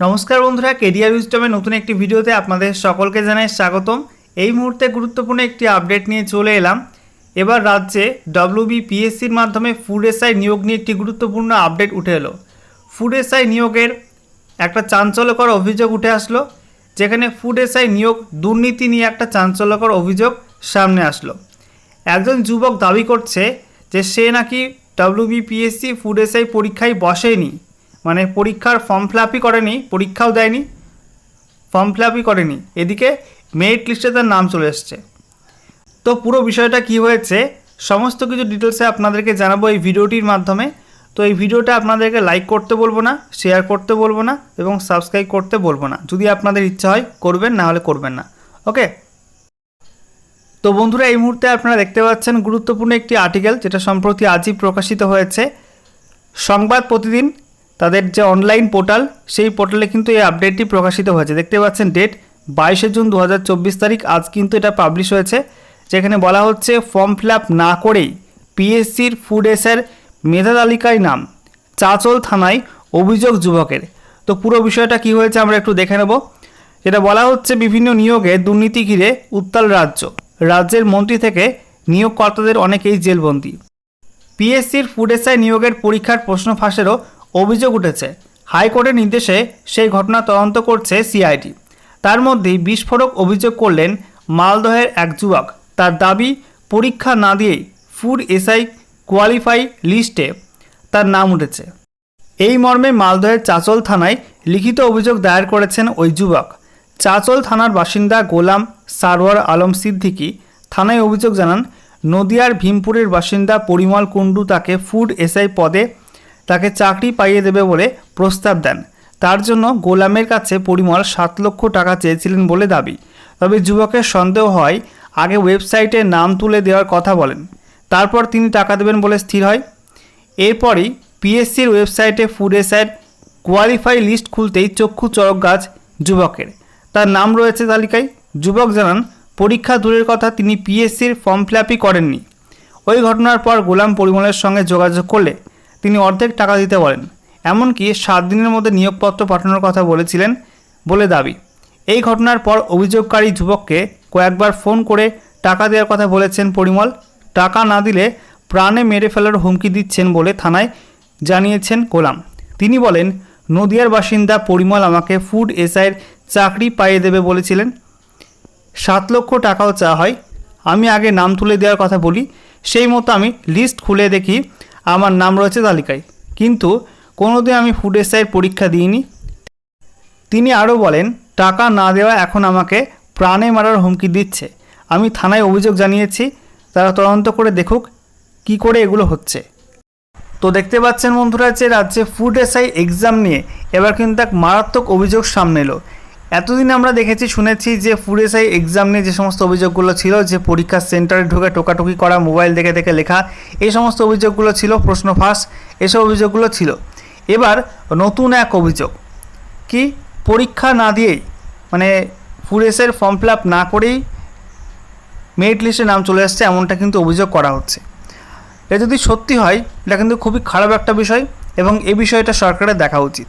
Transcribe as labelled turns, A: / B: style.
A: নমস্কার বন্ধুরা কেরিয়ার উইস্টমের নতুন একটি ভিডিওতে আপনাদের সকলকে জানাই স্বাগতম। এই মুহূর্তে গুরুত্বপূর্ণ একটি আপডেট নিয়ে চলে এলাম। এবার রাজ্যে ডব্লিউবিপিএসসির মাধ্যমে ফুড এসআই নিয়োগ নিয়ে একটি গুরুত্বপূর্ণ আপডেট উঠে এলো। ফুড এসআই নিয়োগের একটা চাঞ্চল্যকর অভিযোগ উঠে আসলো, যেখানে ফুড এসআই নিয়োগ দুর্নীতি নিয়ে একটা চাঞ্চল্যকর অভিযোগ সামনে আসলো। একজন যুবক দাবি করছে যে সে নাকি ডব্লিউবিপিএসসি ফুড এসআই পরীক্ষায় বসেনি। মানে পরীক্ষার ফর্ম ফিল আপই করেনি, পরীক্ষাও দেয়নি ফর্ম ফিল আপই করেনি। এদিকে মেরিট লিস্টে তার নাম চলে এসছে। তো পুরো বিষয়টা কি হয়েছে, সমস্ত কিছু ডিটেলসে আপনাদেরকে জানাব এই ভিডিওটির মাধ্যমে। তো এই ভিডিওটা আপনাদেরকে লাইক করতে বলব না শেয়ার করতে বলব না, এবং সাবস্ক্রাইব করতে বলব না। যদি আপনাদের ইচ্ছা হয়, করবেন, না হলে করবেন না। ওকে? তো বন্ধুরা, এই মুহূর্তে আপনারা দেখতে পাচ্ছেন গুরুত্বপূর্ণ একটি আর্টিকেল যেটা সম্প্রতি আজই প্রকাশিত হয়েছে। সংবাদ প্রতিদিন তাদের যে অনলাইন পোর্টাল সেই পোর্টালে কিন্তু এই আপডেটটি প্রকাশিত হয়েছে। দেখতে পাচ্ছেন ডেট বাইশে জুন দু হাজার চব্বিশ তারিখ, আজ কিন্তু এটা পাবলিশ হয়েছে, যেখানে বলা হচ্ছে ফর্ম ফিল না করেই পিএসসির ফুড এসের মেধা তালিকায় নাম চাচল থানায় অভিযোগ যুবকের। তো পুরো বিষয়টা কি হয়েছে আমরা একটু দেখে নেব। যেটা বলা হচ্ছে বিভিন্ন নিয়োগে দুর্নীতি ঘিরে উত্তাল রাজ্য। রাজ্যের মন্ত্রী থেকে নিয়োগকর্তাদের অনেকেই জেলবন্দি। পিএসসির ফুড এসআই নিয়োগের পরীক্ষার প্রশ্ন ফাঁসেরও অভিযোগ উঠেছে। হাইকোর্টের নির্দেশে সেই ঘটনা তদন্ত করছে সিআইডি। তার মধ্যেই বিস্ফোরক অভিযোগ করলেন মালদহের এক যুবক। তার দাবি, পরীক্ষা না দিয়েই ফুড এসআই কোয়ালিফাই লিস্টে তার নাম উঠেছে। এই মর্মে মালদহের চাচল থানায় লিখিত অভিযোগ দায়ের করেছেন ওই যুবক। চাচল থানার বাসিন্দা গোলাম সারওয়ার আলম সিদ্দিকী থানায় অভিযোগ জানান, নদিয়ার ভীমপুরের বাসিন্দা পরিমল কুণ্ডু তাকে ফুড এসআই পদে তাকে চাকরি পাইয়ে দেবে বলে প্রস্তাব দেন। তার জন্য গোলামের কাছে পরিমল সাত লক্ষ টাকা চেয়েছিলেন বলে দাবি। তবে যুবকের সন্দেহ হয়, আগে ওয়েবসাইটে নাম তুলে দেওয়ার কথা বলেন। তারপর তিনি টাকা দেবেন বলে স্থির হয়। এরপরই পিএসসির ওয়েবসাইটে ফুড এসআইয়ের কোয়ালিফাই লিস্ট খুলতেই চক্ষু চরক গাছ যুবকের। তার নাম রয়েছে তালিকায়। যুবক জানান, পরীক্ষা দূরের কথা তিনি পিএসসির ফর্ম ফিল করেননি। ওই ঘটনার পর গোলাম পরিমলের সঙ্গে যোগাযোগ করলে তিনি অর্ধেক টাকা দিতে বলেন। এমনকি সাত দিনের মধ্যে নিয়োগপত্র পাঠানোর কথা বলেছিলেন বলে দাবি। এই ঘটনার পর অভিযোগকারী যুবককে কয়েকবার ফোন করে টাকা দেওয়ার কথা বলেছেন পরিমল। টাকা না দিলে প্রাণে মেরে ফেলার হুমকি দিচ্ছেন বলে থানায় জানিয়েছেন গোলাম। তিনি বলেন, নদিয়ার বাসিন্দা পরিমল আমাকে ফুড এসআইয়ের চাকরি পাইয়ে দেবে বলেছিলেন। সাত লক্ষ টাকাও চাওয়া হয়। আমি আগে নাম তুলে দেওয়ার কথা বলি। সেই মতো আমি লিস্ট খুলে দেখি আমার নাম রয়েছে তালিকায়। কিন্তু কোনোদিন আমি ফুড এসআইয়ের পরীক্ষা দিইনি। তিনি আরও বলেন, টাকা না দেওয়া এখন আমাকে প্রাণে মারার হুমকি দিচ্ছে। আমি থানায় অভিযোগ জানিয়েছি, তারা তদন্ত করে দেখুক কি করে এগুলো হচ্ছে। তো দেখতে পাচ্ছেন বন্ধুরা যে রাজ্যে ফুড এসআই এক্সাম নিয়ে এবার কিন্তু এক মারাত্মক অভিযোগ সামনে এলো। এতদিন আমরা দেখেছি, শুনেছি যে ফুড এসআই এক্সাম নিয়ে যে সমস্ত অভিযোগগুলো ছিল, যে পরীক্ষার সেন্টারে ঢুকে টোকাটুকি করা, মোবাইল দেখে দেখে লেখা এই সমস্ত অভিযোগগুলো ছিল প্রশ্ন ফাঁস, এসব অভিযোগগুলো ছিল। এবার নতুন এক অভিযোগ। কি? পরীক্ষা না দিয়েই মানে ফুরেসের ফর্ম ফিল আপ না করেই মেরিট লিস্টে নাম চলে আসছে এমনটা কিন্তু অভিযোগ করা হচ্ছে। এটা যদি সত্যি হয়, এটা কিন্তু খুবই খারাপ একটা বিষয় এবং এ বিষয়টা সরকারের দেখা উচিত।